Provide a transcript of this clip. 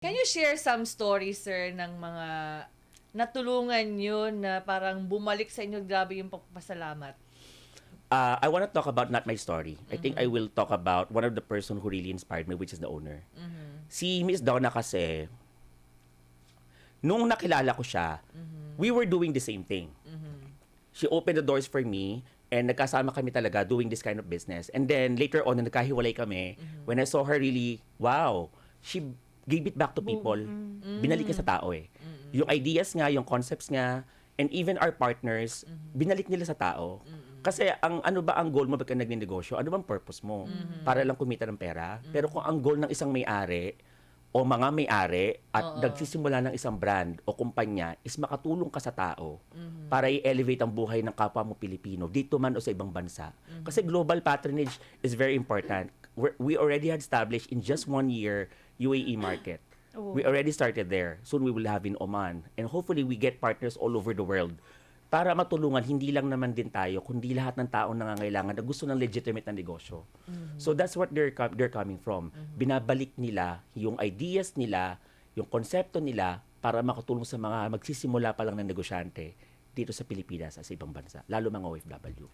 Can you share some stories, sir, ng mga natulungan nyo na parang bumalik sa inyo, grabe yung pagpasalamat? Uh, I want to talk about not my story. I think I will talk about one of the person who really inspired me, which is the owner. Si Miss Donna kasi, nung nakilala ko siya, we were doing the same thing. She opened the doors for me and nagkasama kami talaga doing this kind of business. And then later on, nagkahiwalay kami, when I saw her really, wow, she gave it back to people. Binalik niya sa tao eh. Yung ideas nga, yung concepts nga, and even our partners, binalik nila sa tao. Kasi ang ano ba ang goal mo pagka nagnenegosyo? Ano bang purpose mo? Para lang kumita ng pera? Pero kung ang goal ng isang may-ari o mga may-ari at Oo. nagsisimula ng isang brand o kumpanya is makatulong ka sa tao para i-elevate ang buhay ng kapwa mo Pilipino dito man o sa ibang bansa. Kasi global patronage is very important. We already had established in just one year UAE market. Oo. We already started there. Soon we will have in Oman. And hopefully we get partners all over the world para matulungan hindi lang naman din tayo kundi lahat ng taong nangangailangan na gusto ng legitimate na negosyo. So that's what they're com- they're coming from. Binabalik nila yung ideas nila, yung konsepto nila para makatulong sa mga magsisimula pa lang na negosyante dito sa Pilipinas at sa ibang bansa, lalo mga OFW.